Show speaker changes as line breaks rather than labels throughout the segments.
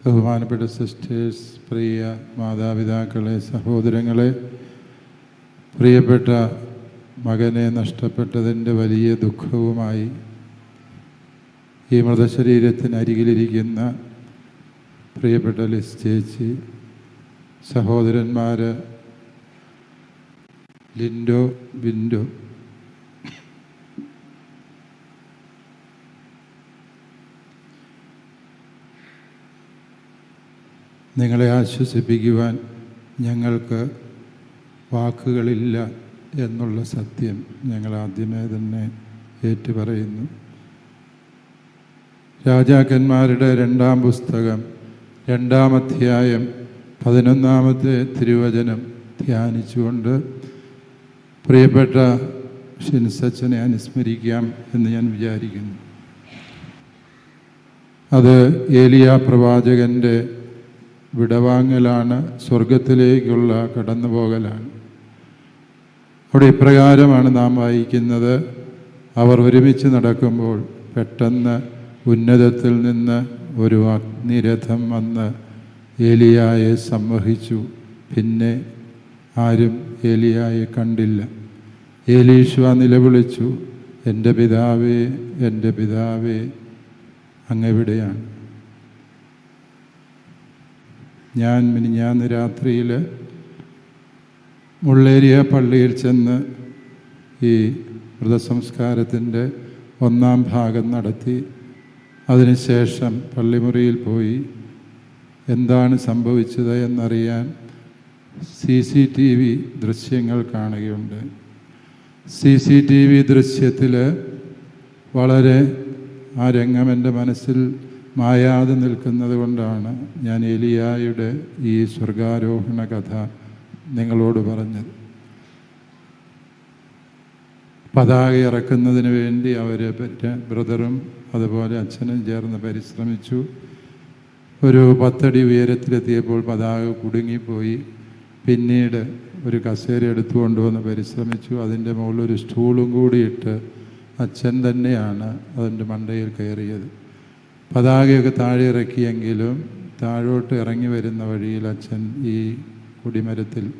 ബഹുമാനപ്പെട്ട സിസ്റ്റേഴ്സ് പ്രിയ മാതാപിതാക്കളെ സഹോദരങ്ങളെ പ്രിയപ്പെട്ട മകനെ നഷ്ടപ്പെട്ടതിന്റെ വലിയ ദുഃഖവുമായി ഈ മൃതശരീരത്തിനരികിലിരിക്കുന്ന പ്രിയപ്പെട്ട ലിസ് ചേച്ചി സഹോദരന്മാർ ലിൻഡോ ബിൻഡോ നിങ്ങളെ ആശ്വസിപ്പിക്കുവാൻ ഞങ്ങൾക്ക് വാക്കുകളില്ല എന്നുള്ള സത്യം ഞങ്ങൾ ആദ്യമേ തന്നെ ഏറ്റുപറയുന്നു. രാജാക്കന്മാരുടെ രണ്ടാം പുസ്തകം രണ്ടാം അധ്യായം പതിനൊന്നാമത്തെ തിരുവചനം ധ്യാനിച്ചുകൊണ്ട് പ്രിയപ്പെട്ട ഷിൻസച്ചനെ അനുസ്മരിക്കാം എന്ന് ഞാൻ വിചാരിക്കുന്നു. അത് ഏലിയ പ്രവാചകന്റെ വിടവാങ്ങലാണ് സ്വർഗത്തിലേക്കുള്ള കടന്നുപോകലാണ്. അവിടെ ഇപ്രകാരമാണ് നാം വായിക്കുന്നത്. അവർ ഒരുമിച്ച് നടക്കുമ്പോൾ പെട്ടെന്ന് ഉന്നതത്തിൽ നിന്ന് ഒരു അഗ്നിരഥം വന്ന് ഏലിയായെ സംവഹിച്ചു. പിന്നെ ആരും ഏലിയായെ കണ്ടില്ല. ഏലീശ്വ നിലവിളിച്ചു എന്റെ പിതാവേ എന്റെ പിതാവേ അങ്ങെവിടെയാണ് ഞാൻ മിനിഞ്ഞാന്ന് രാത്രിയിൽ മുള്ളേരിയ പള്ളിയിൽ ചെന്ന് ഈ മൃതസംസ്കാരത്തിന്റെ ഒന്നാം ഭാഗം നടത്തി അതിനുശേഷം പള്ളിമുറിയിൽ പോയി എന്താണ് സംഭവിച്ചത് എന്നറിയാൻ സി സി ടി വി ദൃശ്യങ്ങൾ കാണുകയുണ്ട്. സി സി ടി വി ദൃശ്യത്തിൽ വളരെ ആ രംഗം എന്റെ മനസ്സിൽ മായാതെ നിൽക്കുന്നത് കൊണ്ടാണ് ഞാൻ എലിയായുടെ ഈ സ്വർഗാരോഹണ കഥ നിങ്ങളോട് പറഞ്ഞത്. പതാക ഇറക്കുന്നതിന് വേണ്ടി അവർ ബ്രദറും അതുപോലെ അച്ഛനും ചേർന്ന് പരിശ്രമിച്ചു. ഒരു പത്തടി ഉയരത്തിലെത്തിയപ്പോൾ പതാക കുടുങ്ങിപ്പോയി. പിന്നീട് ഒരു കസേര എടുത്തുകൊണ്ടുവന്ന് പരിശ്രമിച്ചു. അതിന്റെ മുകളിൽ ഒരു സ്റ്റൂളും കൂടി ഇട്ട് അച്ഛൻ തന്നെയാണ് അതിന്റെ മണ്ടയിൽ കയറിയത്. പതാകയൊക്കെ താഴെ ഇറക്കിയെങ്കിലും താഴോട്ട് ഇറങ്ങി വരുന്ന വഴിയിൽ അച്ഛൻ ഈ കുടിമരത്തിൽ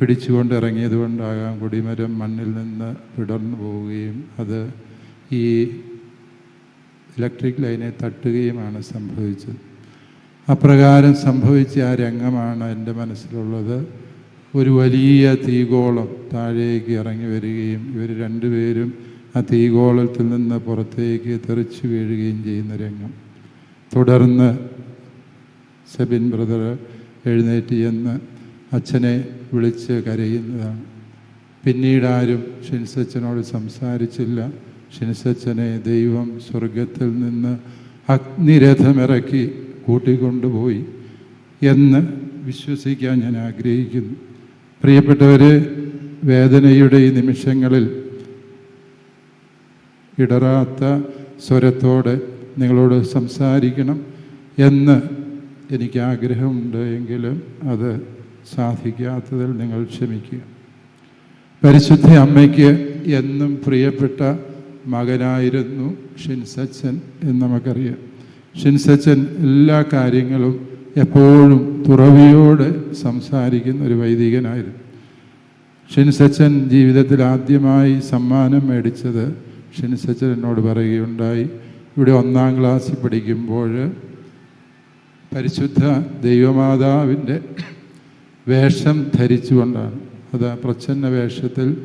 പിടിച്ചുകൊണ്ട് ഇറങ്ങിയത് കൊണ്ടാകാം കൊടിമരം മണ്ണിൽ നിന്ന് പിടർന്നു പോവുകയും അത് ഈ ഇലക്ട്രിക് ലൈനെ തട്ടുകയുമാണ് സംഭവിച്ചത്. അപ്രകാരം സംഭവിച്ച ആ രംഗമാണ് എന്റെ മനസ്സിലുള്ളത്. ഒരു വലിയ തീഗോളം താഴേക്ക് ഇറങ്ങി വരികയും ഇവർ രണ്ടുപേരും ആ തീഗോളത്തിൽ നിന്ന് പുറത്തേക്ക് തെറിച്ചു വീഴുകയും ചെയ്യുന്ന രംഗം. തുടർന്ന് സെബിൻ ബ്രദർ എഴുന്നേറ്റ് ചെന്ന് അച്ഛനെ വിളിച്ച് കരയുന്നതാണ്. പിന്നീട് ആരും ഷിൻസച്ചനോട് സംസാരിച്ചില്ല. ഷിൻസച്ചനെ ദൈവം സ്വർഗത്തിൽ നിന്ന് അഗ്നിരഥമിറക്കി കൂട്ടിക്കൊണ്ടുപോയി എന്ന് വിശ്വസിക്കാൻ ഞാൻ ആഗ്രഹിക്കുന്നു. പ്രിയപ്പെട്ടവരെ വേദനയുടെ ഈ നിമിഷങ്ങളിൽ ഇടറാത്ത സ്വരത്തോടെ നിങ്ങളോട് സംസാരിക്കണം എന്ന് എനിക്ക് ആഗ്രഹമുണ്ട് എങ്കിലും അത് സാധിക്കാത്തതിൽ നിങ്ങൾ ക്ഷമിക്കുക. പരിശുദ്ധ അമ്മയ്ക്ക് എന്നും പ്രിയപ്പെട്ട മകനായിരുന്നു ഷിൻസച്ചൻ എന്ന് നമുക്കറിയാം. ഷിൻസച്ചൻ എല്ലാ കാര്യങ്ങളും എപ്പോഴും തുറവിയോട് സംസാരിക്കുന്ന ഒരു വൈദികനായിരുന്നു. ഷിൻസച്ചൻ ജീവിതത്തിൽ ആദ്യമായി സമ്മാനം മേടിച്ചത് ഷിൻസച്ചൻ എന്നോട് പറയുകയുണ്ടായി. ഇവിടെ ഒന്നാം ക്ലാസ്സിൽ പഠിക്കുമ്പോൾ പരിശുദ്ധ ദൈവമാതാവിന്റെ വേഷം ധരിച്ചുകൊണ്ടാണ്. അത് പ്രച്ഛന്ന വേഷത്തിൽ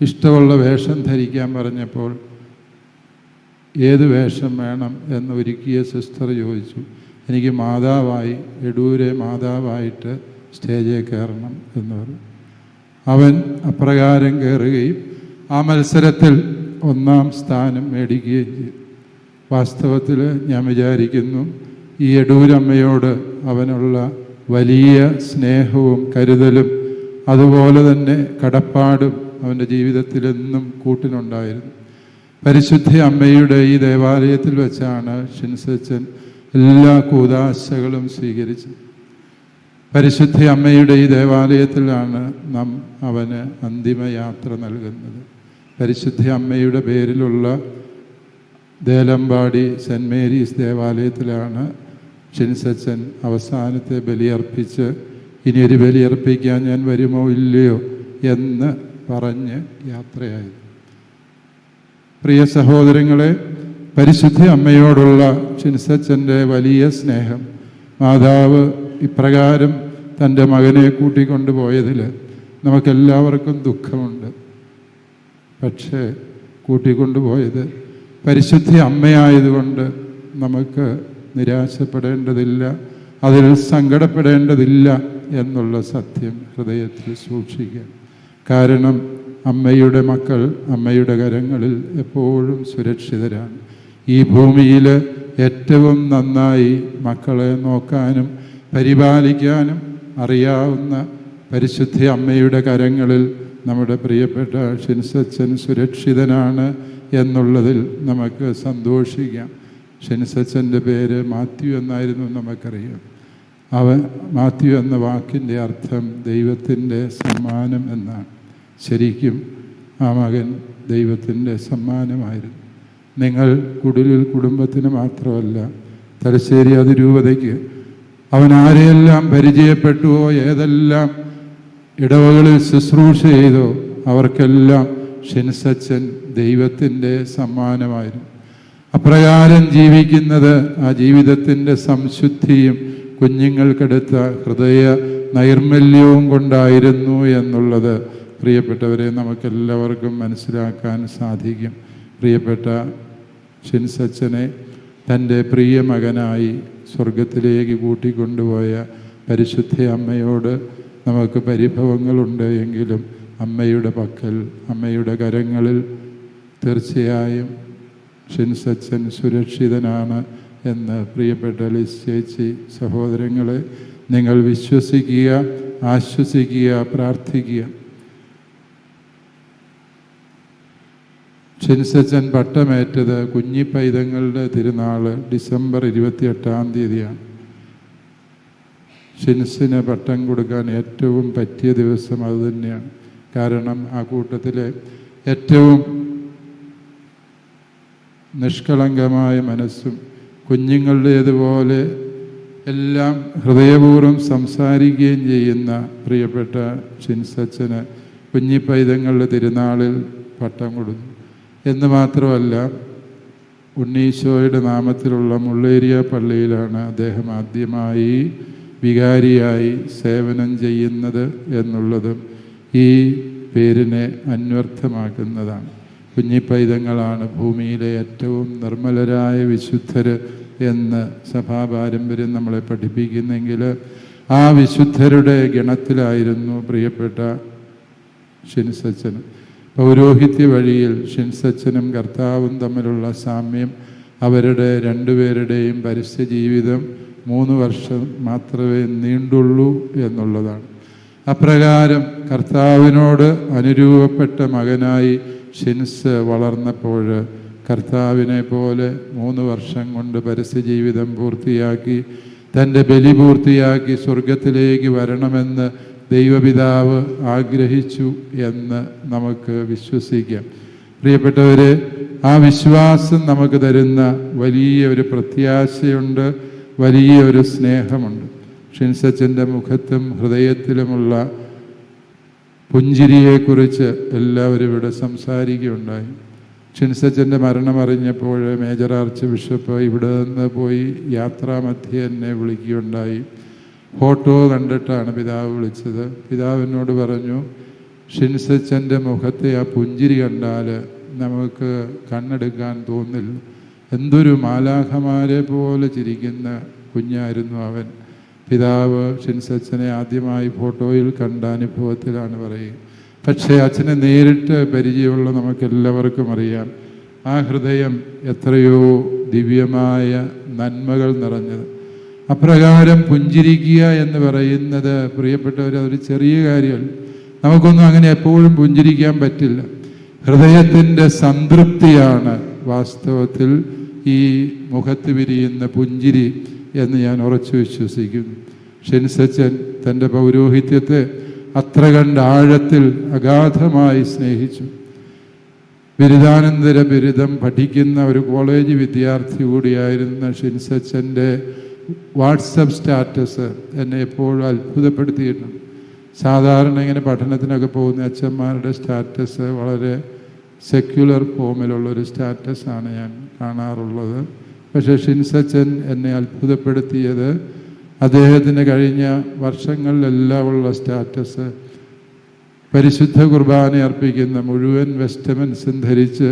ഇഷ്ടമുള്ള വേഷം ധരിക്കാൻ പറഞ്ഞപ്പോൾ ഏത് വേഷം വേണം എന്ന് ഒരുക്കിയ സിസ്റ്റർ ചോദിച്ചു. എനിക്ക് മാതാവായി എടൂരെ മാതാവായിട്ട് സ്റ്റേജിൽ കയറണം എന്ന് പറഞ്ഞു. അവൻ അപ്രകാരം കയറുകയും ആ മത്സരത്തിൽ ഒന്നാം സ്ഥാനം മേടിക്കുകയും ചെയ്തു. വാസ്തവത്തിൽ ഞാൻ വിചാരിക്കുന്നു ഈ എടൂരമ്മയോട് അവനുള്ള വലിയ സ്നേഹവും കരുതലും അതുപോലെ തന്നെ കടപ്പാടും അവന്റെ ജീവിതത്തിലെന്നും കൂട്ടിനുണ്ടായിരുന്നു. പരിശുദ്ധ അമ്മയുടെ ഈ ദേവാലയത്തിൽ വെച്ചാണ് ഷിൻസച്ചൻ എല്ലാ കൂതാശകളും സ്വീകരിച്ചത്. പരിശുദ്ധ അമ്മയുടെ ഈ ദേവാലയത്തിലാണ് നാം അവന് അന്തിമയാത്ര നൽകുന്നത്. പരിശുദ്ധ അമ്മയുടെ പേരിലുള്ള ദേലമ്പാടി സെന്റ് മേരീസ് ദേവാലയത്തിലാണ് ഷിൻസച്ചൻ അവസാനത്തെ ബലിയർപ്പിച്ച് ഇനിയൊരു ബലിയർപ്പിക്കാൻ ഞാൻ വരുമോ ഇല്ലയോ? എന്ന് പറഞ്ഞ് യാത്രയായത്. പ്രിയ സഹോദരങ്ങളെ പരിശുദ്ധ അമ്മയോടുള്ള ഷിൻസച്ചന്റെ വലിയ സ്നേഹം മാതാവ് ഇപ്രകാരം തന്റെ മകനെ കൂട്ടിക്കൊണ്ടുപോയതിൽ നമുക്കെല്ലാവർക്കും ദുഃഖമുണ്ട്. പക്ഷേ കൂട്ടിക്കൊണ്ടുപോയത് പരിശുദ്ധി അമ്മയായതുകൊണ്ട് നമുക്ക് നിരാശപ്പെടേണ്ടതില്ല അതിൽ സങ്കടപ്പെടേണ്ടതില്ല എന്നുള്ള സത്യം ഹൃദയത്തിൽ സൂക്ഷിക്കുക കാരണം അമ്മയുടെ മക്കൾ അമ്മയുടെ കരങ്ങളിൽ എപ്പോഴും സുരക്ഷിതരാണ്. ഈ ഭൂമിയിൽ ഏറ്റവും നന്നായി മക്കളെ നോക്കാനും പരിപാലിക്കാനും അറിയാവുന്ന പരിശുദ്ധി അമ്മയുടെ കരങ്ങളിൽ നമ്മുടെ പ്രിയപ്പെട്ട ഷിൻസച്ചൻ സുരക്ഷിതനാണ് എന്നുള്ളതിൽ നമുക്ക് സന്തോഷിക്കാം. ഷിൻസച്ചന്റെ പേര് മാത്യു എന്നായിരുന്നു നമുക്കറിയാം. അവൻ മാത്യു എന്ന വാക്കിന്റെ അർത്ഥം ദൈവത്തിന്റെ സമ്മാനം എന്നാണ്. ശരിക്കും ആ മകൻ ദൈവത്തിന്റെ സമ്മാനമായിരുന്നു. നിങ്ങൾ കുടിലിൽ കുടുംബത്തിന് മാത്രമല്ല തലശ്ശേരി അതിരൂപതയ്ക്ക് അവൻ ആരെയെല്ലാം പരിചയപ്പെട്ടുവോ ഏതെല്ലാം ഇടവകളിൽ ശുശ്രൂഷ ചെയ്തു. അവർക്കെല്ലാം ഷിൻസച്ചൻ ദൈവത്തിന്റെ സമ്മാനമായിരുന്നു. അപ്രകാരം ജീവിക്കുന്നത് ആ ജീവിതത്തിന്റെ സംശുദ്ധിയും കുഞ്ഞുങ്ങൾക്കെടുത്ത ഹൃദയ നൈർമല്യവും കൊണ്ടായിരുന്നു എന്നുള്ളത് പ്രിയപ്പെട്ടവരെ നമുക്കെല്ലാവർക്കും മനസ്സിലാക്കാൻ സാധിക്കും. പ്രിയപ്പെട്ട ഷിൻസച്ചനെ തന്റെ പ്രിയ മകനായി സ്വർഗത്തിലേക്ക് കൂട്ടിക്കൊണ്ടുപോയ പരിശുദ്ധ അമ്മയോട് നമുക്ക് പരിഭവങ്ങളുണ്ട് എങ്കിലും അമ്മയുടെ പക്കൽ അമ്മയുടെ കരങ്ങളിൽ തീർച്ചയായും ഷിൻസച്ചൻ സുരക്ഷിതനാണ് എന്ന് പ്രിയപ്പെട്ട ലിസ് ചേച്ചി സഹോദരങ്ങളെ നിങ്ങൾ വിശ്വസിക്കുക ആശ്വസിക്കുക പ്രാർത്ഥിക്കുക. ഷിൻസച്ചൻ പട്ടമേറ്റത് കുഞ്ഞിപ്പൈതങ്ങളുടെ തിരുനാൾ ഡിസംബർ ഇരുപത്തിയെട്ടാം തീയതിയാണ്. ഷിൻസിന് പട്ടം കൊടുക്കാൻ ഏറ്റവും പറ്റിയ ദിവസം അത് തന്നെയാണ്. കാരണം ആ കൂട്ടത്തിലെ ഏറ്റവും നിഷ്കളങ്കമായ മനസ്സും കുഞ്ഞുങ്ങളുടേതുപോലെ എല്ലാം ഹൃദയപൂർവം സംസാരിക്കുകയും ചെയ്യുന്ന പ്രിയപ്പെട്ട ഷിൻസച്ചന് കുഞ്ഞിപ്പൈതങ്ങളുടെ തിരുനാളിൽ പട്ടം കൊടുത്തു എന്ന് മാത്രമല്ല ഉണ്ണീശോയുടെ നാമത്തിലുള്ള മുള്ളേരിയ പള്ളിയിലാണ് അദ്ദേഹം ആദ്യമായി വികാരിയായി സേവനം ചെയ്യുന്നത് എന്നുള്ളതും ഈ പേരിനെ അന്വർത്ഥമാക്കുന്നതാണ്. കുഞ്ഞിപ്പൈതങ്ങളാണ് ഭൂമിയിലെ ഏറ്റവും നിർമ്മലരായ വിശുദ്ധർ എന്ന് സഭാപാരമ്പര്യം നമ്മളെ പഠിപ്പിക്കുന്നെങ്കിൽ ആ വിശുദ്ധരുടെ ഗണത്തിലായിരുന്നു പ്രിയപ്പെട്ട ഷിൻസച്ചനും. പൗരോഹിത്യ വഴിയിൽ ഷിൻസച്ചനും കർത്താവും തമ്മിലുള്ള സാമ്യം അവരുടെ രണ്ടുപേരുടെയും പരസ്യ ജീവിതം മൂന്ന് വർഷം മാത്രമേ നീണ്ടുള്ളൂ എന്നുള്ളതാണ്. അപ്രകാരം കർത്താവിനോട് അനുരൂപപ്പെട്ട മകനായി ഷിൻസ് വളർന്നപ്പോൾ കർത്താവിനെ പോലെ മൂന്ന് വർഷം കൊണ്ട് പരസ്യ ജീവിതം പൂർത്തിയാക്കി തന്റെ ബലി പൂർത്തിയാക്കി സ്വർഗത്തിലേക്ക് വരണമെന്ന് ദൈവപിതാവ് ആഗ്രഹിച്ചു എന്ന് നമുക്ക് വിശ്വസിക്കാം. പ്രിയപ്പെട്ടവരെ ആ വിശ്വാസം നമുക്ക് തരുന്ന വലിയ ഒരു പ്രത്യാശയുണ്ട്. വലിയ ഒരു സ്നേഹമുണ്ട് ഷിൻസച്ചന്റെ മുഖത്തും ഹൃദയത്തിലുമുള്ള പുഞ്ചിരിയെക്കുറിച്ച് എല്ലാവരും ഇവിടെ സംസാരിക്കുകയുണ്ടായി. ഷിൻസച്ചന്റെ മരണം അറിഞ്ഞപ്പോൾ മേജർ ആർച്ച് ബിഷപ്പ് ഇവിടെ നിന്ന് പോയി യാത്രാമധ്യേ എന്നെ വിളിക്കുകയുണ്ടായി. ഫോട്ടോ കണ്ടിട്ടാണ് പിതാവ് വിളിച്ചത്. പിതാവിനോട് പറഞ്ഞു ഷിൻസച്ചന്റെ മുഖത്തെ ആ പുഞ്ചിരി കണ്ടാൽ നമുക്ക് കണ്ണെടുക്കാൻ തോന്നില്ല. എന്തൊരു മാലാഖമാരെ പോലെ ചിരിക്കുന്ന കുഞ്ഞായിരുന്നു അവൻ. പിതാവ് ഷിൻസച്ചനെ ആദ്യമായി ഫോട്ടോയിൽ കണ്ട അനുഭവത്തിലാണ് പറയുക. പക്ഷേ അച്ഛനെ നേരിട്ട് പരിചയമുള്ള നമുക്കെല്ലാവർക്കും അറിയാം. ആ ഹൃദയം എത്രയോ ദിവ്യമായ നന്മകൾ നിറഞ്ഞത്. അപ്രകാരം പുഞ്ചിരിക്കുക എന്ന് പറയുന്നത് പ്രിയപ്പെട്ടവർ അതൊരു ചെറിയ കാര്യമല്ല. നമുക്കൊന്നും അങ്ങനെ എപ്പോഴും പുഞ്ചിരിക്കാൻ പറ്റില്ല. ഹൃദയത്തിന്റെ സംതൃപ്തിയാണ് വാസ്തവത്തിൽ ഈ മുഖത്ത് വിരിയുന്ന പുഞ്ചിരി എന്ന് ഞാൻ ഉറച്ചു വിശ്വസിക്കുന്നു. ഷെൻസച്ചൻ തന്റെ പൗരോഹിത്യത്തെ അത്ര കണ്ട് ആഴത്തിൽ അഗാധമായി സ്നേഹിച്ചു. ബിരുദാനന്തര ബിരുദം പഠിക്കുന്ന ഒരു കോളേജ് വിദ്യാർത്ഥി കൂടിയായിരുന്ന ഷിൻസച്ചന്റെ വാട്സപ്പ് സ്റ്റാറ്റസ് എന്നെ എപ്പോഴും അത്ഭുതപ്പെടുത്തിയിട്ടുണ്ട് സാധാരണ ഇങ്ങനെ പഠനത്തിനൊക്കെ പോകുന്ന അച്ഛന്മാരുടെ സ്റ്റാറ്റസ് വളരെ സെക്യുലർ ഫോമിലുള്ളൊരു സ്റ്റാറ്റസാണ് ഞാൻ കാണാറുള്ളത്. പക്ഷേ ഷിൻസച്ചൻ എന്നെ അത്ഭുതപ്പെടുത്തിയത് അദ്ദേഹത്തിന് കഴിഞ്ഞ വർഷങ്ങളിലെല്ലാം ഉള്ള സ്റ്റാറ്റസ് പരിശുദ്ധ കുർബാന അർപ്പിക്കുന്ന മുഴുവൻ വെസ്റ്റമൻസും ധരിച്ച്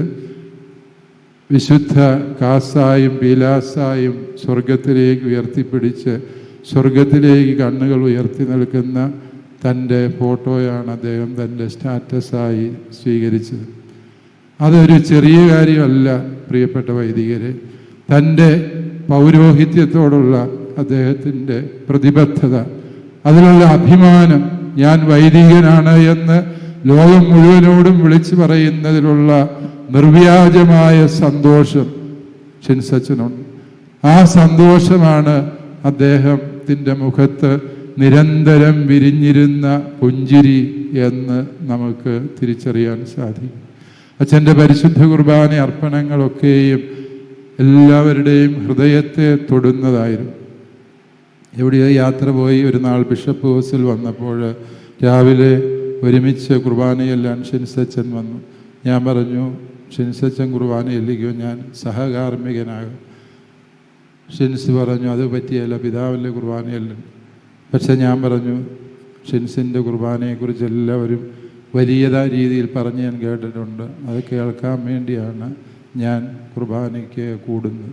വിശുദ്ധ കാസായും പീലാസായും സ്വർഗത്തിലേക്ക് ഉയർത്തിപ്പിടിച്ച് സ്വർഗത്തിലേക്ക് കണ്ണുകൾ ഉയർത്തി നിൽക്കുന്ന തന്റെ ഫോട്ടോയാണ് അദ്ദേഹം തന്റെ സ്റ്റാറ്റസായി സ്വീകരിച്ചത്. അതൊരു ചെറിയ കാര്യമല്ല പ്രിയപ്പെട്ട വൈദികരെ. തന്റെ പൗരോഹിത്യത്തോടുള്ള അദ്ദേഹത്തിന്റെ പ്രതിബദ്ധത അതിലുള്ള അഭിമാനം ഞാൻ വൈദികനാണ് എന്ന് ലോകം മുഴുവനോടും വിളിച്ചു പറയുന്നതിലുള്ള നിർവ്യാജമായ സന്തോഷം ഷിൻസച്ചനുണ്ട് ആ സന്തോഷമാണ് അദ്ദേഹത്തിന്റെ മുഖത്ത് നിരന്തരം വിരിഞ്ഞിരുന്ന പുഞ്ചിരി എന്ന് നമുക്ക് തിരിച്ചറിയാൻ സാധിക്കും. അച്ഛന്റെ പരിശുദ്ധ കുർബാന അർപ്പണങ്ങളൊക്കെയും എല്ലാവരുടെയും ഹൃദയത്തെ തൊടുന്നതായിരുന്നു. എവിടെയോ യാത്ര പോയി ഒരു നാൾ ബിഷപ്പ് ഹൗസിൽ വന്നപ്പോൾ രാവിലെ ഒരുമിച്ച് കുർബാനയെല്ലാം ഷിൻസച്ചൻ വന്നു. ഞാൻ പറഞ്ഞു ഷിൻസച്ചൻ കുർബാനയില്ലിക്കോ ഞാൻ സഹകാർമ്മികനാകും. ഷിൻസ് പറഞ്ഞു അത് പറ്റിയല്ല പിതാവിന്റെ കുർബാനയല്ല. പക്ഷെ ഞാൻ പറഞ്ഞു ഷിൻസിന്റെ കുർബാനയെക്കുറിച്ച് എല്ലാവരും വലിയതായ രീതിയിൽ പറഞ്ഞ് ഞാൻ കേട്ടിട്ടുണ്ട്. അത് കേൾക്കാൻ വേണ്ടിയാണ് ഞാൻ കുർബാനയ്ക്ക് കൂടുന്നത്.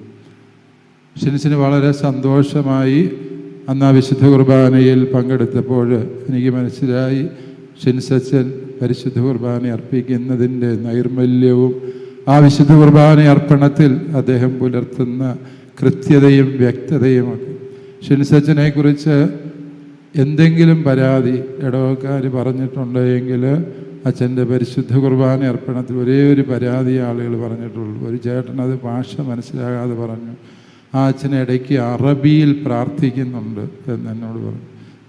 ഷിൻസിന് വളരെ സന്തോഷമായി അന്ന് ആ വിശുദ്ധ കുർബാനയിൽ പങ്കെടുത്തപ്പോൾ എനിക്ക് മനസ്സിലായി ഷിൻസച്ചൻ പരിശുദ്ധ കുർബാന അർപ്പിക്കുന്നതിന്റെ നൈർമല്യവും ആ വിശുദ്ധ കുർബാന അർപ്പണത്തിൽ അദ്ദേഹം പുലർത്തുന്ന കൃത്യതയും വ്യക്തതയുമൊക്കെ. ഷിൻസച്ചനെ കുറിച്ച് എന്തെങ്കിലും പരാതി ഇടവക്കാർ പറഞ്ഞിട്ടുണ്ടെങ്കിൽ അച്ഛന്റെ പരിശുദ്ധ കുർബാന അർപ്പണത്തിൽ ഒരേ ഒരു പരാതി ആളുകൾ പറഞ്ഞിട്ടുള്ളൂ. ഒരു ചേട്ടൻ അത് ഭാഷ മനസ്സിലാകാതെ പറഞ്ഞു. ആ അച്ഛനെ ഇടയ്ക്ക് അറബിയിൽ പ്രാർത്ഥിക്കുന്നുണ്ട് എന്ന് എന്നോട് പറഞ്ഞു.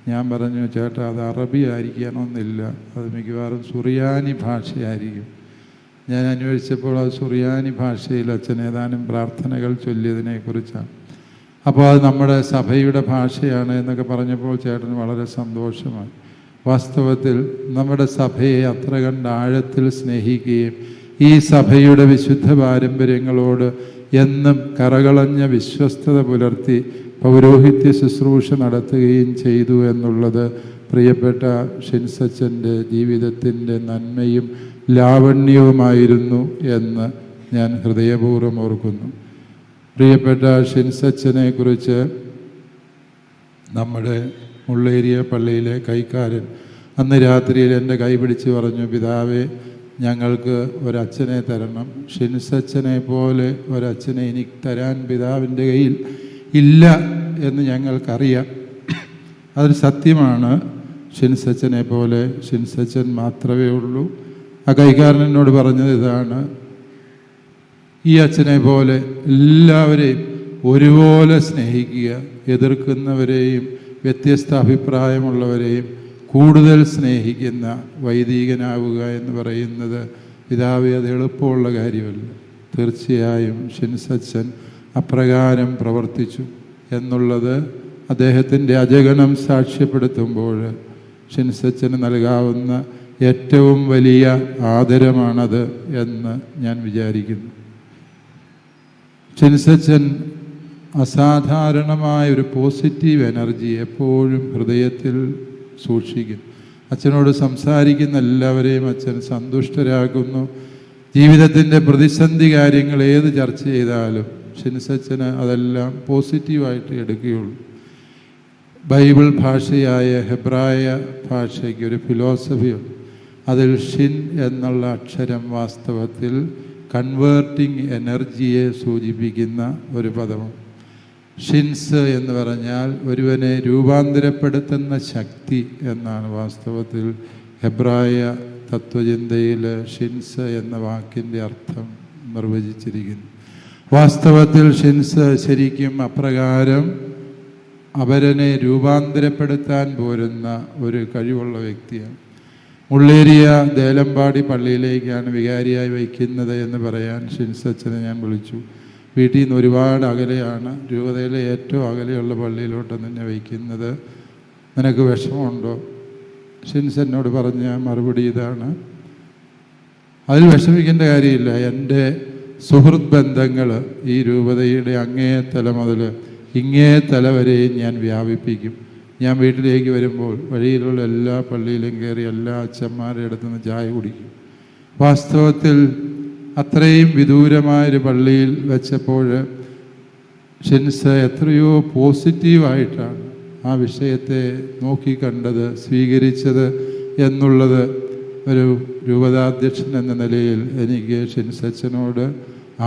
ഞാൻ പറഞ്ഞു ചേട്ടാ അത് അറബി ആയിരിക്കണമെന്നില്ല. അത് മിക്കവാറും സുറിയാനി ഭാഷയായിരിക്കും. ഞാൻ അന്വേഷിച്ചപ്പോൾ അത് സുറിയാനി ഭാഷയിൽ അച്ഛൻ ഏതാനും പ്രാർത്ഥനകൾ ചൊല്ലിയതിനെക്കുറിച്ചാണ്. അപ്പോൾ അത് നമ്മുടെ സഭയുടെ ഭാഷയാണ് എന്നൊക്കെ പറഞ്ഞപ്പോൾ ചേട്ടന് വളരെ സന്തോഷമായി. വാസ്തവത്തിൽ നമ്മുടെ സഭയെ അത്ര കണ്ട് ആഴത്തിൽ സ്നേഹിക്കുകയും ഈ സഭയുടെ വിശുദ്ധ പാരമ്പര്യങ്ങളോട് എന്നും കറകളഞ്ഞ വിശ്വസ്തത പുലർത്തി പൗരോഹിത്യ ശുശ്രൂഷ നടത്തുകയും ചെയ്തു എന്നുള്ളത് പ്രിയപ്പെട്ട ഷിൻസച്ചന്റെ ജീവിതത്തിന്റെ നന്മയും ലാവണ്യവുമായിരുന്നു എന്ന് ഞാൻ ഹൃദയപൂർവം ഓർക്കുന്നു. പ്രിയപ്പെട്ട ഷിൻസച്ചനെ കുറിച്ച് നമ്മുടെ മുള്ളേരിയ പള്ളിയിലെ കൈക്കാരൻ അന്ന് രാത്രിയിൽ എന്റെ കൈ പിടിച്ച് പറഞ്ഞു പിതാവേ ഞങ്ങൾക്ക് ഒരച്ഛനെ തരണം. ഷിൻസച്ചനെ പോലെ ഒരച്ഛനെ എനിക്ക് തരാൻ പിതാവിന്റെ കയ്യിൽ ഇല്ല എന്ന് ഞങ്ങൾക്കറിയാം. അതൊരു സത്യമാണ്. ഷിൻസച്ചനെ പോലെ ഷിൻസച്ചൻ മാത്രമേ ഉള്ളൂ. ആ കൈക്കാരൻ എന്നോട് പറഞ്ഞത് ഇതാണ്. ഈ അച്ഛനെ പോലെ എല്ലാവരെയും ഒരുപോലെ സ്നേഹിക്കുക എതിർക്കുന്നവരെയും വ്യത്യസ്ത അഭിപ്രായമുള്ളവരെയും കൂടുതൽ സ്നേഹിക്കുന്ന വൈദികനാവുക എന്ന് പറയുന്നത് പിതാവെ അത് എളുപ്പമുള്ള കാര്യമല്ല. തീർച്ചയായും ഷിൻസച്ചൻ അപ്രകാരം പ്രവർത്തിച്ചു എന്നുള്ളത് അദ്ദേഹത്തിന്റെ അജഗണം സാക്ഷ്യപ്പെടുത്തുമ്പോൾ ഷിൻസച്ചന് നൽകാവുന്ന ഏറ്റവും വലിയ ആദരമാണത് എന്ന് ഞാൻ വിചാരിക്കുന്നു. ഷിൻസച്ചൻ അസാധാരണമായ ഒരു പോസിറ്റീവ് എനർജി എപ്പോഴും ഹൃദയത്തിൽ സൂക്ഷിക്കും. അച്ഛനോട് സംസാരിക്കുന്ന എല്ലാവരെയും അച്ഛൻ സന്തുഷ്ടരാകുന്നു. ജീവിതത്തിന്റെ പ്രതിസന്ധി കാര്യങ്ങൾ ഏത് ചർച്ച ചെയ്താലും ഷിൻസച്ചന് അതെല്ലാം പോസിറ്റീവായിട്ട് എടുക്കുകയുള്ളൂ. ബൈബിൾ ഭാഷയായ ഹെബ്രായ ഭാഷയ്ക്ക് ഒരു ഫിലോസഫിയുണ്ട് അതിൽ ഷിൻ എന്നുള്ള അക്ഷരം വാസ്തവത്തിൽ കൺവേർട്ടിംഗ് എനർജിയെ സൂചിപ്പിക്കുന്ന ഒരു പദമാണ് ഷിൻസ് എന്ന് പറഞ്ഞാൽ ഒരുവനെ രൂപാന്തരപ്പെടുത്തുന്ന ശക്തി എന്നാണ് വാസ്തവത്തിൽ ഹെബ്രായ തത്വചിന്തയിൽ ഷിൻസ് എന്ന വാക്കിന്റെ അർത്ഥം നിർവചിച്ചിരിക്കുന്നു. വാസ്തവത്തിൽ ഷിൻസ് ശരിക്കും അപ്രകാരം അവരനെ രൂപാന്തരപ്പെടുത്താൻ പോരുന്ന ഒരു കഴിവുള്ള വ്യക്തിയാണ്. മുള്ളേരിയ ദേലമ്പാടി പള്ളിയിലേക്കാണ് വികാരിയായി വയ്ക്കുന്നത് എന്ന് പറയാൻ ഷിൻസച്ചനെ ഞാൻ വിളിച്ചു. വീട്ടിൽ നിന്ന് ഒരുപാട് അകലെയാണ് രൂപതയിലെ ഏറ്റവും അകലെയുള്ള പള്ളിയിലോട്ട് നിന്നെ വയ്ക്കുന്നത്. നിനക്ക് വിഷമമുണ്ടോ? ഷിൻസ് എന്നോട് പറഞ്ഞ മറുപടി ഇതാണ്. അതിൽ വിഷമിക്കേണ്ട കാര്യമില്ല. എന്റെ സുഹൃത് ബന്ധങ്ങൾ ഈ രൂപതയുടെ അങ്ങേ തല മുതൽ ഇങ്ങേ തല വരെയും ഞാൻ വ്യാപിപ്പിക്കും. ഞാൻ വീട്ടിലേക്ക് വരുമ്പോൾ വഴിയിലുള്ള എല്ലാ പള്ളിയിലും കയറി എല്ലാ അച്ഛന്മാരുടെ അടുത്തു നിന്ന് ചായ കുടിക്കും. വാസ്തവത്തിൽ അത്രയും വിദൂരമായൊരു പള്ളിയിൽ വെച്ചപ്പോൾ ഷിൻസ് എത്രയോ പോസിറ്റീവായിട്ടാണ് ആ വിഷയത്തെ നോക്കിക്കണ്ടത് സ്വീകരിച്ചത് എന്നുള്ളത് ഒരു രൂപതാധ്യക്ഷൻ എന്ന നിലയിൽ എനിക്ക് ഷിൻസച്ചനോട്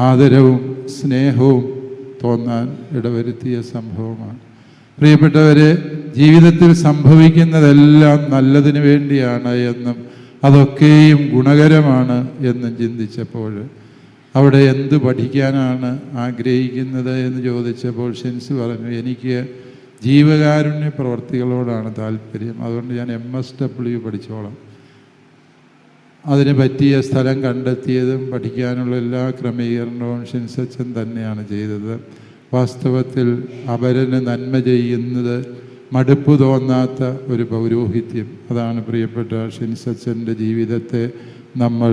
ആദരവും സ്നേഹവും തോന്നാൻ ഇടവരുത്തിയ സംഭവമാണ്. പ്രിയപ്പെട്ടവരെ ജീവിതത്തിൽ സംഭവിക്കുന്നതെല്ലാം നല്ലതിന് വേണ്ടിയാണ് എന്നും അതൊക്കെയും ഗുണകരമാണ് എന്നും ചിന്തിച്ചപ്പോൾ അവിടെ എന്ത് പഠിക്കാനാണ് ആഗ്രഹിക്കുന്നത് എന്ന് ചോദിച്ചപ്പോൾ ഷെൻസ് പറഞ്ഞു എനിക്ക് ജീവകാരുണ്യ പ്രവർത്തികളോടാണ് താല്പര്യം. അതുകൊണ്ട് ഞാൻ എം എസ് ഡബ്ല്യു പഠിച്ചോളാം. അതിന് പറ്റിയ സ്ഥലം കണ്ടെത്തിയതും പഠിക്കാനുള്ള എല്ലാ ക്രമീകരണവും ഷിൻസച്ചൻ തന്നെയാണ് ചെയ്തത്. വാസ്തവത്തിൽ അപരന് നന്മ ചെയ്യുന്നത് മടുപ്പ് തോന്നാത്ത ഒരു പൗരോഹിത്യം. അതാണ് പ്രിയപ്പെട്ട ഷിൻസച്ചന്റെ ജീവിതത്തെ നമ്മൾ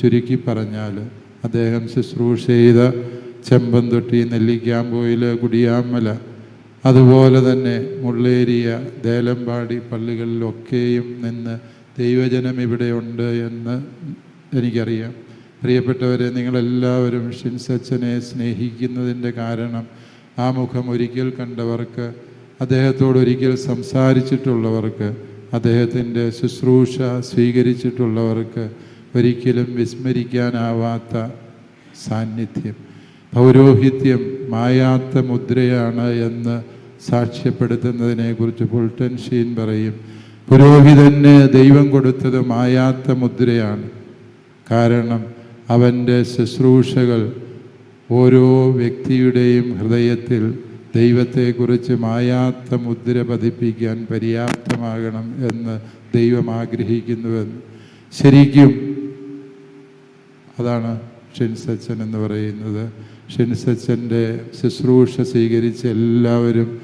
ചുരുക്കി പറഞ്ഞാൽ. അദ്ദേഹം ശുശ്രൂഷ ചെയ്ത ചെമ്പന്തൊട്ടി നെല്ലിക്കാമ്പോയിൽ കുടിയാമല അതുപോലെ തന്നെ മുള്ളേരിയ ദേലമ്പാടി പള്ളികളിലൊക്കെയും നിന്ന് ദൈവജനം ഇവിടെയുണ്ട് എന്ന് എനിക്കറിയാം. പ്രിയപ്പെട്ടവരെ നിങ്ങളെല്ലാവരും ഷിൻസച്ചനെ സ്നേഹിക്കുന്നതിന്റെ കാരണം ആ മുഖം ഒരിക്കൽ കണ്ടവർക്ക് അദ്ദേഹത്തോട് ഒരിക്കൽ സംസാരിച്ചിട്ടുള്ളവർക്ക് അദ്ദേഹത്തിന്റെ ശുശ്രൂഷ സ്വീകരിച്ചിട്ടുള്ളവർക്ക് ഒരിക്കലും വിസ്മരിക്കാനാവാത്ത സാന്നിധ്യം. പൗരോഹിത്യം മായാത്ത മുദ്രയാണ് എന്ന് സാക്ഷ്യപ്പെടുത്തുന്നതിനെക്കുറിച്ച് പുൾട്ടൻ ഷീൻ പറയും. പുരോഹിതന് ദൈവം കൊടുത്തത് മായാത്ത മുദ്രയാണ്. കാരണം അവന്റെ ശുശ്രൂഷകൾ ഓരോ വ്യക്തിയുടെയും ഹൃദയത്തിൽ ദൈവത്തെക്കുറിച്ച് മായാത്ത മുദ്ര പതിപ്പിക്കാൻ പര്യാപ്തമാകണം എന്ന് ദൈവം ആഗ്രഹിക്കുന്നുവെന്ന്. ശരിക്കും അതാണ് ഷിൻസച്ചൻ എന്ന് പറയുന്നത്. ഷിൻസച്ചന്റെ ശുശ്രൂഷ സ്വീകരിച്ച എല്ലാവരും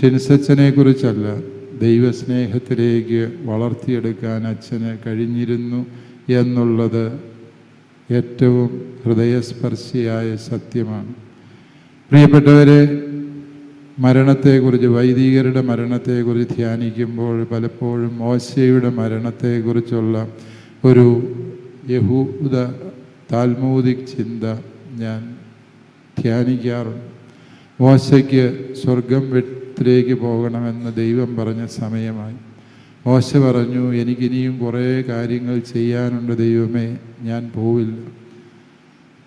ഷിൻസച്ചനെ കുറിച്ചല്ല ദൈവസ്നേഹത്തിലേക്ക് വളർത്തിയെടുക്കാൻ അച്ഛന് കഴിഞ്ഞിരുന്നു എന്നുള്ളത് ഏറ്റവും ഹൃദയസ്പർശിയായ സത്യമാണ്. പ്രിയപ്പെട്ടവരെ മരണത്തെക്കുറിച്ച് വൈദികരുടെ മരണത്തെക്കുറിച്ച് ധ്യാനിക്കുമ്പോൾ പലപ്പോഴും മോശയുടെ മരണത്തെക്കുറിച്ചുള്ള ഒരു യഹൂദ താൽമൂതിക് ചിന്ത ഞാൻ ധ്യാനിക്കാറുണ്ട്. മോശയ്ക്ക് സ്വർഗം വെട്ടിലേക്ക് പോകണമെന്ന് ദൈവം പറഞ്ഞ സമയമായി. മോശ പറഞ്ഞു എനിക്കിനിയും കുറേ കാര്യങ്ങൾ ചെയ്യാനുണ്ട് ദൈവമേ ഞാൻ പോവില്ല.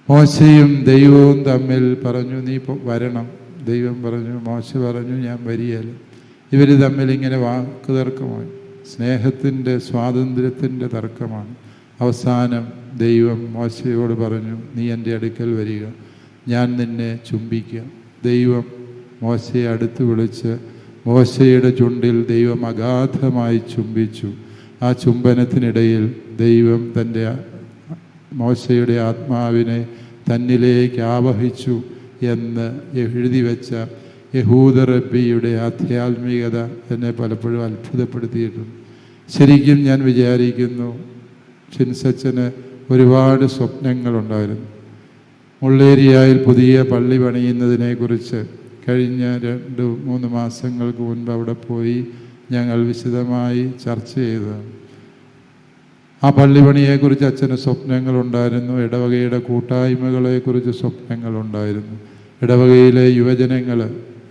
മോശയും ദൈവവും തമ്മിൽ പറഞ്ഞു നീ വരണം. ദൈവം പറഞ്ഞു മോശ പറഞ്ഞു ഞാൻ വരികയില്ല. ഇവർ തമ്മിൽ ഇങ്ങനെ വാക്ക് തർക്കമായി സ്നേഹത്തിന്റെ സ്വാതന്ത്ര്യത്തിന്റെ തർക്കമാണ്. അവസാനം ദൈവം മോശയോട് പറഞ്ഞു നീ എന്റെ അടുക്കൽ വരിക. ഞാൻ നിന്നെ ചുംബിക്കുക ദൈവം മോശയെ അടുത്ത് വിളിച്ച് മോശയുടെ ചുണ്ടിൽ ദൈവം അഗാധമായി ചുംബിച്ചു. ആ ചുംബനത്തിനിടയിൽ ദൈവം തന്റെ മോശയുടെ ആത്മാവിനെ തന്നിലേക്ക് ആവഹിച്ചു. എന്ന് എഴുതി വെച്ച യഹൂദ റബ്ബിയുടെ ആധ്യാത്മികത എന്നെ പലപ്പോഴും അത്ഭുതപ്പെടുത്തിയിട്ടുണ്ട്. ശരിക്കും ഞാൻ വിചാരിക്കുന്നു ഷിൻസച്ചന് ഒരുപാട് സ്വപ്നങ്ങളുണ്ടായിരുന്നു. മുള്ളേരിയായിൽ പുതിയ പള്ളി പണിയുന്നതിനെക്കുറിച്ച് കഴിഞ്ഞ രണ്ട് മൂന്ന് മാസങ്ങൾക്ക് മുൻപ് അവിടെ പോയി ഞങ്ങൾ വിശദമായി ചർച്ച ചെയ്തതാണ്. ആ പള്ളി പണിയെക്കുറിച്ച് അച്ഛന് സ്വപ്നങ്ങളുണ്ടായിരുന്നു ഇടവകയുടെ കൂട്ടായ്മകളെക്കുറിച്ച് സ്വപ്നങ്ങളുണ്ടായിരുന്നു. ഇടവകയിലെ യുവജനങ്ങൾ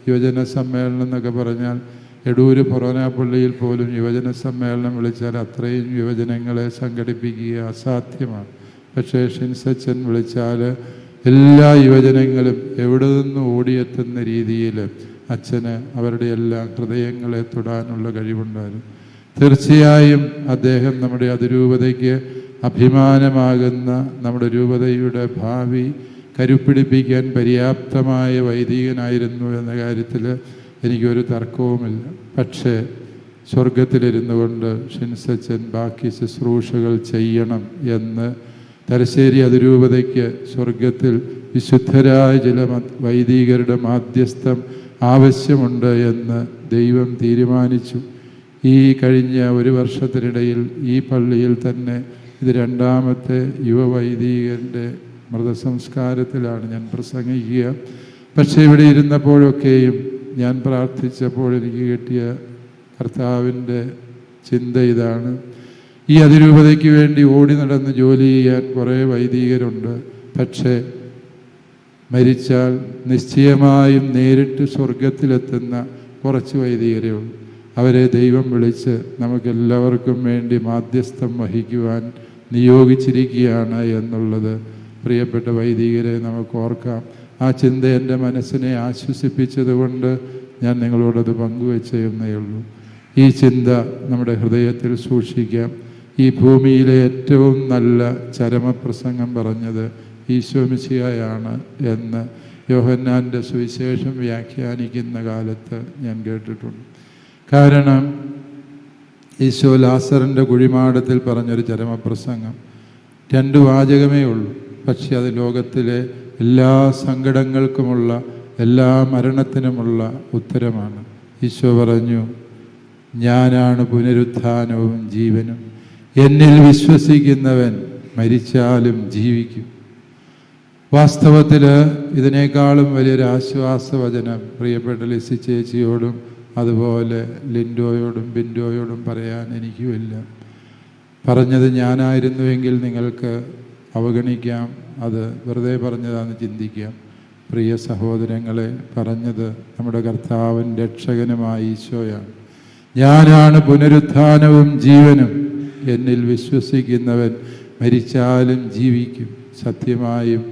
യുവജന സമ്മേളനം എന്നൊക്കെ പറഞ്ഞാൽ എടൂര് പള്ളിയിൽ പോലും യുവജന സമ്മേളനം വിളിച്ചാൽ അത്രയും യുവജനങ്ങളെ സംഘടിപ്പിക്കുക അസാധ്യമാണ്. പക്ഷേ ഷിൻസച്ചൻ വിളിച്ചാൽ എല്ലാ യുവജനങ്ങളും എവിടെ നിന്ന് ഓടിയെത്തുന്ന രീതിയിൽ അച്ഛന് അവരുടെ എല്ലാ ഹൃദയങ്ങളെ തൊടാനുള്ള കഴിവുണ്ടായിരുന്നു. തീർച്ചയായും അദ്ദേഹം നമ്മുടെ അതിരൂപതയ്ക്ക് അഭിമാനമാകുന്ന നമ്മുടെ രൂപതയുടെ ഭാവി കരുപ്പിടിപ്പിക്കാൻ പര്യാപ്തമായ വൈദികനായിരുന്നു എന്ന കാര്യത്തിൽ എനിക്കൊരു തർക്കവുമില്ല. പക്ഷേ സ്വർഗത്തിലിരുന്നു കൊണ്ട് ഷിൻസച്ചൻ ബാക്കി ശുശ്രൂഷകൾ ചെയ്യണം എന്ന് തലശ്ശേരി അതിരൂപതയ്ക്ക് സ്വർഗത്തിൽ വിശുദ്ധരായ ചില വൈദികരുടെ മാധ്യസ്ഥം ആവശ്യമുണ്ട് എന്ന് ദൈവം തീരുമാനിച്ചു. ഈ കഴിഞ്ഞ ഒരു വർഷത്തിനിടയിൽ ഈ പള്ളിയിൽ തന്നെ ഇത് രണ്ടാമത്തെ യുവവൈദികന്റെ മൃതസംസ്കാരത്തിലാണ് ഞാൻ പ്രസംഗിക്കുക. പക്ഷേ ഇവിടെ ഇരുന്നപ്പോഴൊക്കെയും ഞാൻ പ്രാർത്ഥിച്ചപ്പോൾ എനിക്ക് കിട്ടിയ കർത്താവിന്റെ ചിന്ത ഇതാണ്. ഈ അതിരൂപതയ്ക്ക് വേണ്ടി ഓടി നടന്ന് ജോലി ചെയ്യാൻ കുറേ വൈദികരുണ്ട്. പക്ഷേ മരിച്ചാൽ നിശ്ചയമായും നേരിട്ട് സ്വർഗത്തിലെത്തുന്ന കുറച്ച് വൈദികരേ ഉള്ളൂ. അവരെ ദൈവം വിളിച്ച് നമുക്കെല്ലാവർക്കും വേണ്ടി മാധ്യസ്ഥം വഹിക്കുവാൻ നിയോഗിച്ചിരിക്കുകയാണ് എന്നുള്ളത് പ്രിയപ്പെട്ട വൈദികരെ നമുക്ക് ഓർക്കാം. ആ ചിന്ത എന്റെ മനസ്സിനെ ആശ്വസിപ്പിച്ചതുകൊണ്ട് ഞാൻ നിങ്ങളോടത് പങ്കുവെച്ചേ ഉള്ളൂ. ഈ ചിന്ത നമ്മുടെ ഹൃദയത്തിൽ സൂക്ഷിക്കാം. ഈ ഭൂമിയിലെ ഏറ്റവും നല്ല ചരമപ്രസംഗം പറഞ്ഞത് ഈശോമിശിയായാണ് എന്ന് യോഹന്നാന്റെ സുവിശേഷം വ്യാഖ്യാനിക്കുന്ന കാലത്ത് ഞാൻ കേട്ടിട്ടുണ്ട്. കാരണം ഈശോ ലാസറിന്റെ കുഴിമാടത്തിൽ പറഞ്ഞൊരു ചരമപ്രസംഗം. രണ്ട് വാചകമേ ഉള്ളൂ. പക്ഷെ അത് ലോകത്തിലെ എല്ലാ സങ്കടങ്ങൾക്കുമുള്ള എല്ലാ മരണത്തിനുമുള്ള ഉത്തരമാണ്. ഈശോ പറഞ്ഞു ഞാനാണ് പുനരുത്ഥാനവും ജീവനും. എന്നിൽ വിശ്വസിക്കുന്നവൻ മരിച്ചാലും ജീവിക്കും. വാസ്തവത്തിൽ ഇതിനേക്കാളും വലിയൊരു ആശ്വാസവചനം പ്രിയപ്പെട്ട ലിസി ചേച്ചിയോടും അതുപോലെ ലിൻഡോയോടും ബിൻഡോയോടും പറയാൻ എനിക്കുമില്ല. പറഞ്ഞത് ഞാനായിരുന്നുവെങ്കിൽ നിങ്ങൾക്ക് അവഗണിക്കാം. അത് വെറുതെ പറഞ്ഞതാണെന്ന് ചിന്തിക്കാം. പ്രിയ സഹോദരങ്ങളെ പറഞ്ഞത് നമ്മുടെ കർത്താവൻ രക്ഷകനുമായ ഈശോയാണ്. ഞാനാണ് പുനരുത്ഥാനവും ജീവനും. എന്നിൽ വിശ്വസിക്കുന്നവൻ മരിച്ചാലും ജീവിക്കും. സത്യമായും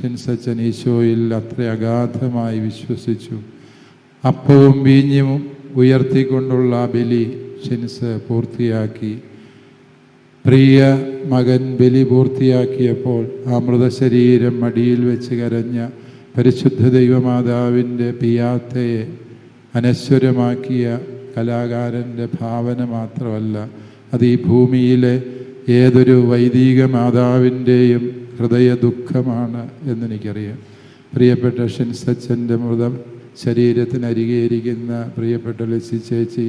ഷിൻസച്ചൻ ഈശോയിൽ അത്ര അഗാധമായി വിശ്വസിച്ചു. അപ്പവും വീഞ്ഞും ഉയർത്തിക്കൊണ്ടുള്ള ബലി ഷിൻസ് പൂർത്തിയാക്കി. പ്രിയ മകൻ ബലി പൂർത്തിയാക്കിയപ്പോൾ ആ മൃതശരീരം മടിയിൽ വെച്ച് കരഞ്ഞ പരിശുദ്ധ ദൈവമാതാവിന്റെ പിയാത്തയെ അനശ്വരമാക്കിയ കലാകാരന്റെ ഭാവന മാത്രമല്ല അത് ഈ ഭൂമിയിലെ ഏതൊരു വൈദിക മാതാവിന്റെയും ഹൃദയ ദുഃഖമാണ് എന്നെനിക്കറിയാം. പ്രിയപ്പെട്ട ഷിൻസച്ചന്റെ മൃതം ശരീരത്തിനരികെ ഇരിക്കുന്ന പ്രിയപ്പെട്ട ലസി ചേച്ചി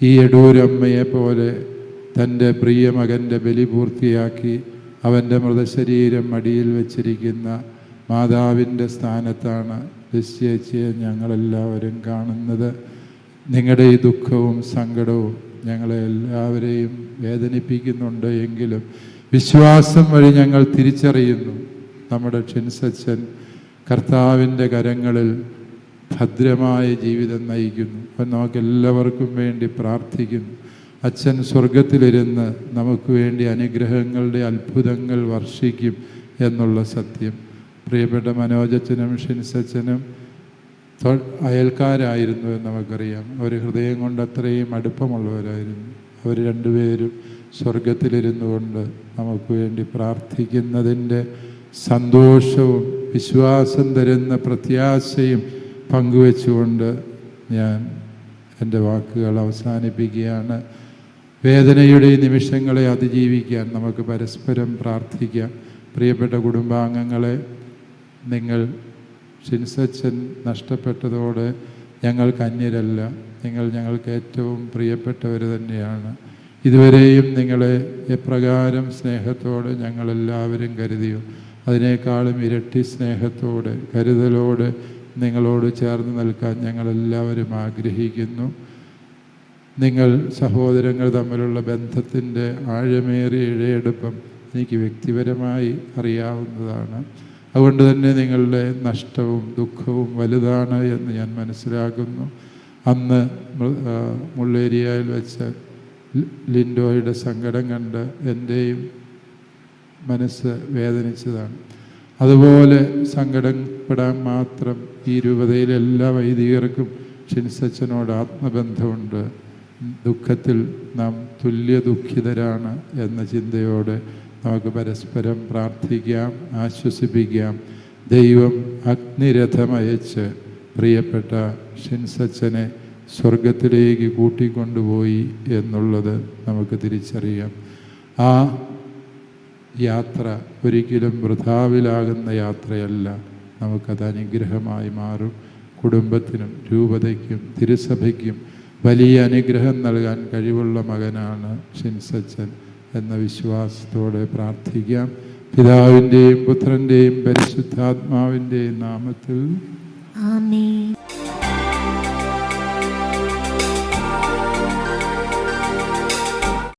ഈ എടൂരമ്മയെ പോലെ തന്റെ പ്രിയ മകന്റെ ബലി പൂർത്തിയാക്കി അവന്റെ മൃതശരീരം മടിയിൽ വച്ചിരിക്കുന്ന മാതാവിന്റെ സ്ഥാനത്താണ് ലസി ചേച്ചിയെ ഞങ്ങളെല്ലാവരും കാണുന്നത്. നിങ്ങളുടെ ഈ ദുഃഖവും സങ്കടവും ഞങ്ങളെ എല്ലാവരെയും വേദനിപ്പിക്കുന്നുണ്ട് എങ്കിലും വിശ്വാസം വഴി ഞങ്ങൾ തിരിച്ചറിയുന്നു. നമ്മുടെ ഷിൻസച്ചൻ കർത്താവിന്റെ കരങ്ങളിൽ ഭദ്രമായ ജീവിതം നയിക്കുന്നു. അപ്പം നമുക്ക് എല്ലാവർക്കും വേണ്ടി പ്രാർത്ഥിക്കുന്നു. അച്ഛൻ സ്വർഗത്തിലിരുന്ന് നമുക്ക് വേണ്ടി അനുഗ്രഹങ്ങളുടെ അത്ഭുതങ്ങൾ വർഷിക്കും എന്നുള്ള സത്യം. പ്രിയപ്പെട്ട മനോജച്ചനും ഷിൻസച്ചനും തൊ- അയൽക്കാരായിരുന്നു എന്ന് നമുക്കറിയാം. അവർ ഹൃദയം കൊണ്ട് അത്രയും അടുപ്പമുള്ളവരായിരുന്നു. അവർ രണ്ടുപേരും സ്വർഗത്തിലിരുന്നു കൊണ്ട് നമുക്ക് വേണ്ടി പ്രാർത്ഥിക്കുന്നതിന്റെ സന്തോഷവും വിശ്വാസം തരുന്ന പ്രത്യാശയും പങ്കുവെച്ചുകൊണ്ട് ഞാൻ എന്റെ വാക്കുകൾ അവസാനിപ്പിക്കുകയാണ്. വേദനയുടെ നിമിഷങ്ങളെ അതിജീവിക്കാൻ നമുക്ക് പരസ്പരം പ്രാർത്ഥിക്കാം. പ്രിയപ്പെട്ട കുടുംബാംഗങ്ങളെ നിങ്ങൾ ഷിൻസച്ചൻ നഷ്ടപ്പെട്ടതോടെ ഞങ്ങൾക്ക് അന്യരല്ല നിങ്ങൾ ഞങ്ങൾക്ക് ഏറ്റവും പ്രിയപ്പെട്ടവർ തന്നെയാണ്. ഇതുവരെയും നിങ്ങളെ എപ്രകാരം സ്നേഹത്തോടെ ഞങ്ങളെല്ലാവരും കരുതിയോ? അതിനേക്കാളും ഇരട്ടി സ്നേഹത്തോടെ കരുതലോടെ നിങ്ങളോട് ചേർന്ന് നിൽക്കാൻ ഞങ്ങളെല്ലാവരും ആഗ്രഹിക്കുന്നു. നിങ്ങൾ സഹോദരങ്ങൾ തമ്മിലുള്ള ബന്ധത്തിന്റെ ആഴമേറിയ ഇഴയെടുപ്പം എനിക്ക് വ്യക്തിപരമായി അറിയാവുന്നതാണ്. അതുകൊണ്ട് തന്നെ നിങ്ങളുടെ നഷ്ടവും ദുഃഖവും വലുതാണ് എന്ന് ഞാൻ മനസ്സിലാക്കുന്നു. അന്ന് മുള്ളേരിയയിൽ വെച്ച് ലിൻഡോയുടെ സങ്കടം കണ്ട് എന്റെയും മനസ്സ് വേദനിച്ചതാണ്. അതുപോലെ സങ്കടപ്പെടാൻ മാത്രം ഈ രൂപതയിലെല്ലാ വൈദികർക്കും ഷിൻസച്ചനോട് ആത്മബന്ധമുണ്ട്. ദുഃഖത്തിൽ നാം തുല്യ ദുഃഖിതരാണ് എന്ന ചിന്തയോടെ നമുക്ക് പരസ്പരം പ്രാർത്ഥിക്കാം ആശ്വസിപ്പിക്കാം. ദൈവം അഗ്നിരഥമയച്ച് പ്രിയപ്പെട്ട ഷിൻസച്ചനെ സ്വർഗത്തിലേക്ക് കൂട്ടിക്കൊണ്ടുപോയി എന്നുള്ളത് നമുക്ക് തിരിച്ചറിയാം. ആ യാത്ര ഒരിക്കലും വൃഥാവിലാകുന്ന യാത്രയല്ല. നമുക്കത് അനുഗ്രഹമായി മാറും. കുടുംബത്തിനും രൂപതയ്ക്കും തിരുസഭയ്ക്കും വലിയ അനുഗ്രഹം നൽകാൻ കഴിവുള്ള മകനാണ് ഷിൻസച്ചൻ എന്ന വിശ്വാസത്തോടെ പ്രാർത്ഥിക്കാം. പിതാവിന്റെയും പുത്രന്റെയും പരിശുദ്ധാത്മാവിന്റെയും നാമത്തിൽ.
ആമേൻ.